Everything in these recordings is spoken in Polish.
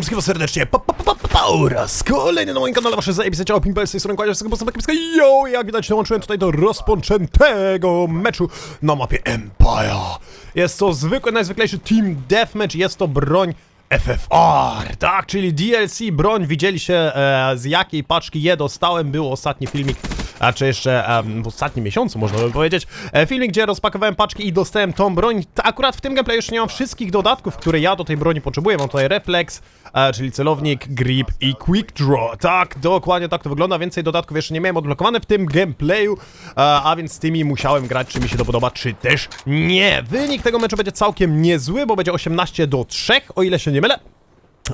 wszystkiego serdecznie, pa, pa, pa, pa, pa, oraz kolejny na moim kanale, wasze zajebiste ciało, Pimpel, z tej strony kładzie, tego postępek kiepska, yo, jak widać dołączyłem tutaj do rozpoczętego meczu na mapie Empire. Jest to zwykły, najzwyklejszy Team Deathmatch, jest to broń FFR, tak, czyli DLC, broń, widzieliście e, z jakiej paczki je dostałem, był ostatni filmik, a czy jeszcze w ostatnim miesiącu, można by powiedzieć, e, filmik, gdzie rozpakowałem paczki i dostałem tą broń. Akurat w tym gameplayu jeszcze nie mam wszystkich dodatków, które ja do tej broni potrzebuję. Mam tutaj reflex, e, czyli celownik, grip i quick draw. Tak, dokładnie tak to wygląda. Więcej dodatków jeszcze nie miałem odblokowane w tym gameplayu, e, a więc z tymi musiałem grać, czy mi się to podoba, czy też nie. Wynik tego meczu będzie całkiem niezły, bo będzie 18 do 3, o ile się nie mylę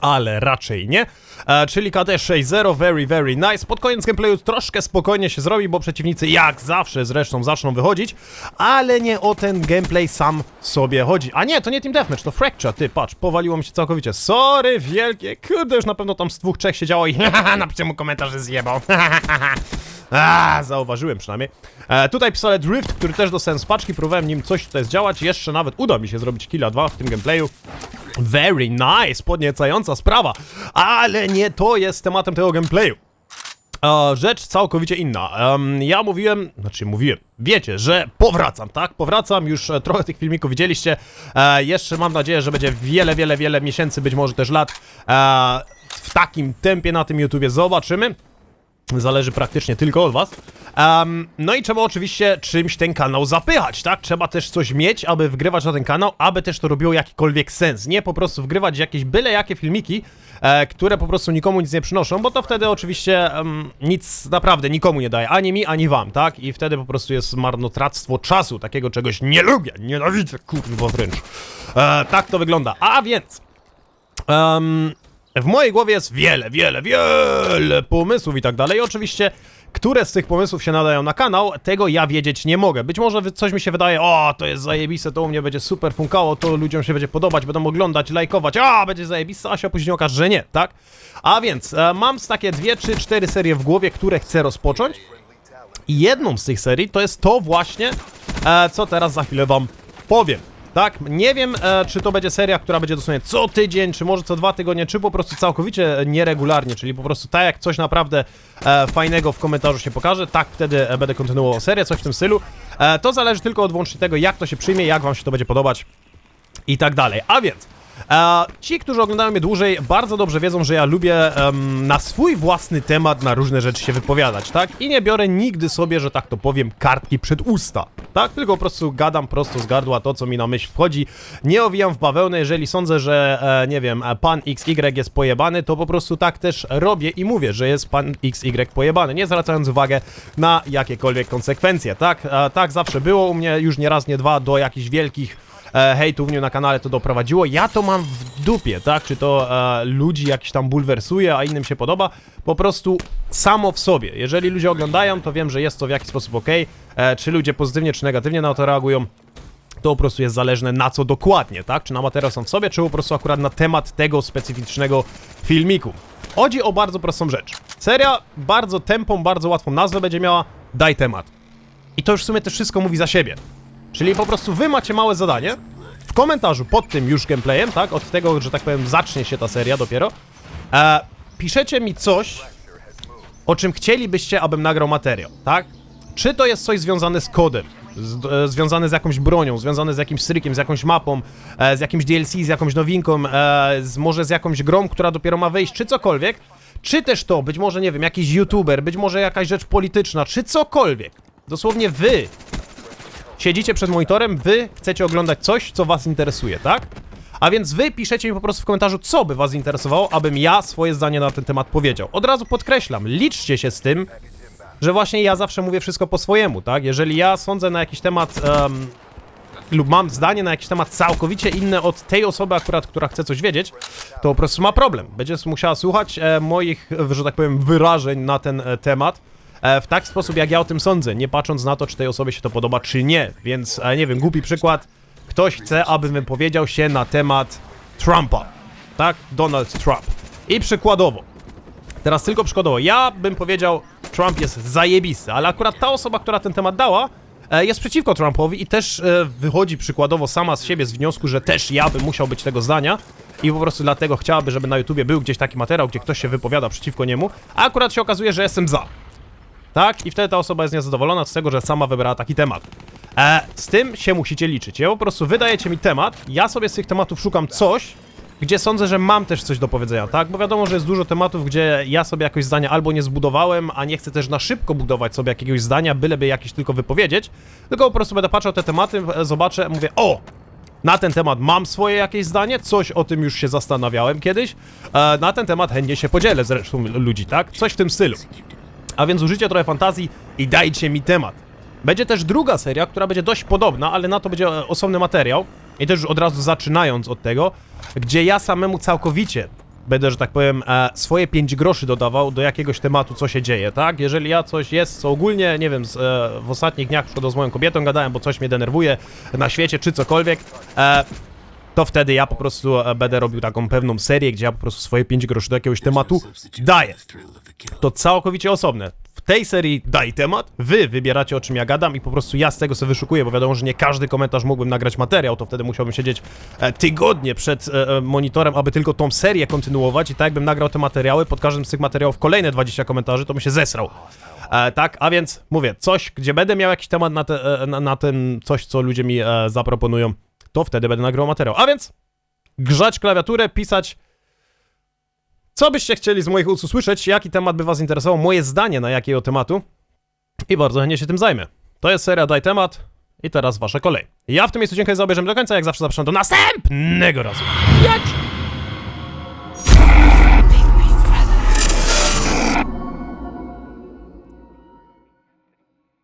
ale raczej nie. E, czyli KD 6-0, very, very nice. Pod koniec gameplayu troszkę spokojnie się zrobi, bo przeciwnicy jak zawsze zresztą zaczną wychodzić, ale nie o ten gameplay sam sobie chodzi. A nie, to nie Team Deathmatch, to Fracture, ty, patrz, powaliło mi się całkowicie. Sorry, wielkie, kurde, już na pewno tam z dwóch, trzech siedziało i napiszcie mu komentarz, że zjebał. A, zauważyłem przynajmniej. E, tutaj pistolet Rift, który też dostałem z paczki, próbowałem nim coś tutaj zdziałać, jeszcze nawet uda mi się zrobić killa 2 w tym gameplayu. Very nice, podniecająca sprawa, ale nie to jest tematem tego gameplayu. E, rzecz całkowicie inna. Ja mówiłem, znaczy mówiłem, wiecie, że powracam, tak? Powracam, już e, trochę tych filmików widzieliście. E, jeszcze mam nadzieję, że będzie wiele, wiele, wiele miesięcy, być może też lat w takim tempie na tym YouTubie. Zobaczymy. Zależy praktycznie tylko od was. Em, no i trzeba oczywiście czymś ten kanał zapychać, tak? Trzeba też coś mieć, aby wgrywać na ten kanał, aby też to robiło jakikolwiek sens. Nie po prostu wgrywać jakieś byle jakie filmiki, e, które po prostu nikomu nic nie przynoszą, bo to wtedy oczywiście em, nic naprawdę nikomu nie daje, ani mi, ani wam, tak? I wtedy po prostu jest marnotrawstwo czasu, takiego czegoś nie lubię, nienawidzę, kurwa wręcz. E, tak to wygląda. A więc... Em, w mojej głowie jest wiele, wiele, wiele pomysłów i tak dalej. Oczywiście, które z tych pomysłów się nadają na kanał, tego ja wiedzieć nie mogę. Być może coś mi się wydaje, o, to jest zajebiste, to u mnie będzie super funkało, to ludziom się będzie podobać, będą oglądać, lajkować, a, będzie zajebiste, a się później okaże, że nie, tak? A więc, e, mam takie dwie, trzy, cztery serie w głowie, które chcę rozpocząć. I jedną z tych serii to jest to właśnie, e, co teraz za chwilę wam powiem. Tak, nie wiem, e, czy to będzie seria, która będzie dosłownie co tydzień, czy może co dwa tygodnie, czy po prostu całkowicie nieregularnie, czyli po prostu tak jak coś naprawdę e, fajnego w komentarzu się pokaże, tak wtedy e, będę kontynuował serię, coś w tym stylu. E, to zależy tylko od wyłącznie tego, jak to się przyjmie, jak wam się to będzie podobać i tak dalej. A więc, e, ci, którzy oglądają mnie dłużej, bardzo dobrze wiedzą, że ja lubię em, na swój własny temat, na różne rzeczy się wypowiadać, tak? I nie biorę nigdy sobie, że tak to powiem, kartki przed usta, tak? Tylko po prostu gadam prosto z gardła to, co mi na myśl wchodzi. Nie owijam w bawełnę, jeżeli sądzę, że, e, nie wiem, e, pan XY jest pojebany, to po prostu tak też robię i mówię, że jest pan XY pojebany, nie zwracając uwagę na jakiekolwiek konsekwencje, tak? E, tak zawsze było u mnie, już nie raz, nie dwa, do jakichś wielkich e, hejtu u mnie na kanale to doprowadziło. Ja to mam w dupie, tak? Czy to e, ludzi jakiś tam bulwersuje, a innym się podoba. Po prostu samo w sobie. Jeżeli ludzie oglądają, to wiem, że jest to w jakiś sposób ok. E, czy ludzie pozytywnie, czy negatywnie na to reagują. To po prostu jest zależne na co dokładnie, tak? Czy na materiał sam w sobie, czy po prostu akurat na temat tego specyficznego filmiku. Chodzi o bardzo prostą rzecz. Seria bardzo tempą, bardzo łatwą nazwę będzie miała Daj temat. I to już w sumie też wszystko mówi za siebie. Czyli po prostu wy macie małe zadanie w komentarzu pod tym już gameplayem, tak? Od tego, że tak powiem, zacznie się ta seria dopiero. E, piszecie mi coś, o czym chcielibyście, abym nagrał materiał, tak? Czy to jest coś związane z kodem, z, e, związane z jakąś bronią, związane z jakimś strykiem, z jakąś mapą, e, z jakimś DLC, z jakąś nowinką, e, z, może z jakąś grą, która dopiero ma wyjść, czy cokolwiek. Czy też to, być może, nie wiem, jakiś youtuber, być może jakaś rzecz polityczna, czy cokolwiek. Dosłownie wy siedzicie przed monitorem, wy chcecie oglądać coś, co was interesuje, tak? A więc wy piszecie mi po prostu w komentarzu, co by was interesowało, abym ja swoje zdanie na ten temat powiedział. Od razu podkreślam, liczcie się z tym, że właśnie ja zawsze mówię wszystko po swojemu, tak? Jeżeli ja sądzę na jakiś temat em, lub mam zdanie na jakiś temat całkowicie inne od tej osoby akurat, która chce coś wiedzieć, to po prostu ma problem. Będzie musiała słuchać e, moich, że tak powiem, wyrażeń na ten e, temat w taki sposób, jak ja o tym sądzę, nie patrząc na to, czy tej osobie się to podoba, czy nie. Więc, e, nie wiem, głupi przykład. Ktoś chce, abym wypowiedział się na temat Trumpa, tak? Donald Trump. I przykładowo, Teraz tylko przykładowo, ja bym powiedział, Trump jest zajebisty, ale akurat ta osoba, która ten temat dała, e, jest przeciwko Trumpowi i też e, wychodzi przykładowo sama z siebie z wniosku, że też ja bym musiał być tego zdania i po prostu dlatego chciałaby, żeby na YouTubie był gdzieś taki materiał, gdzie ktoś się wypowiada przeciwko niemu, a akurat się okazuje, że jestem za. Tak? I wtedy ta osoba jest niezadowolona z tego, że sama wybrała taki temat. E, z tym się musicie liczyć. Ja po prostu wydajecie mi temat, ja sobie z tych tematów szukam coś, gdzie sądzę, że mam też coś do powiedzenia, tak? Bo wiadomo, że jest dużo tematów, gdzie ja sobie jakoś zdania albo nie zbudowałem, a nie chcę też na szybko budować sobie jakiegoś zdania, byleby jakieś tylko wypowiedzieć, tylko po prostu będę patrzył te tematy, zobaczę, mówię, o! Na ten temat mam swoje jakieś zdanie, coś o tym już się zastanawiałem kiedyś, e, na ten temat chętnie się podzielę z ludzi, tak? Coś w tym stylu. A więc użyjcie trochę fantazji i dajcie mi temat. Będzie też druga seria, która będzie dość podobna, ale na to będzie osobny materiał. I też od razu zaczynając od tego, gdzie ja samemu całkowicie będę, że tak powiem, e, swoje 5 groszy dodawał do jakiegoś tematu, co się dzieje, tak? Jeżeli ja coś jest, co ogólnie, nie wiem, z, e, w ostatnich dniach przed z moją kobietą gadałem, bo coś mnie denerwuje na świecie, czy cokolwiek, e, to wtedy ja po prostu e, będę robił taką pewną serię, gdzie ja po prostu swoje 5 groszy do jakiegoś tematu daję to całkowicie osobne. W tej serii daj temat, wy wybieracie o czym ja gadam i po prostu ja z tego sobie wyszukuję, bo wiadomo, że nie każdy komentarz mógłbym nagrać materiał, to wtedy musiałbym siedzieć e, tygodnie przed e, monitorem, aby tylko tą serię kontynuować i tak jakbym nagrał te materiały, pod każdym z tych materiałów kolejne 20 komentarzy, to bym się zesrał. E, tak, a więc mówię, coś, gdzie będę miał jakiś temat na, te, na, na ten coś, co ludzie mi e, zaproponują, to wtedy będę nagrywał materiał. A więc grzać klawiaturę, pisać co byście chcieli z moich ust usłyszeć? Jaki temat by was interesował? Moje zdanie na jakiego tematu? I bardzo chętnie się tym zajmę. To jest seria Daj Temat i teraz wasza kolej. Ja w tym miejscu dziękuję za obejrzenie do końca, jak zawsze zapraszam do następnego razu. Jak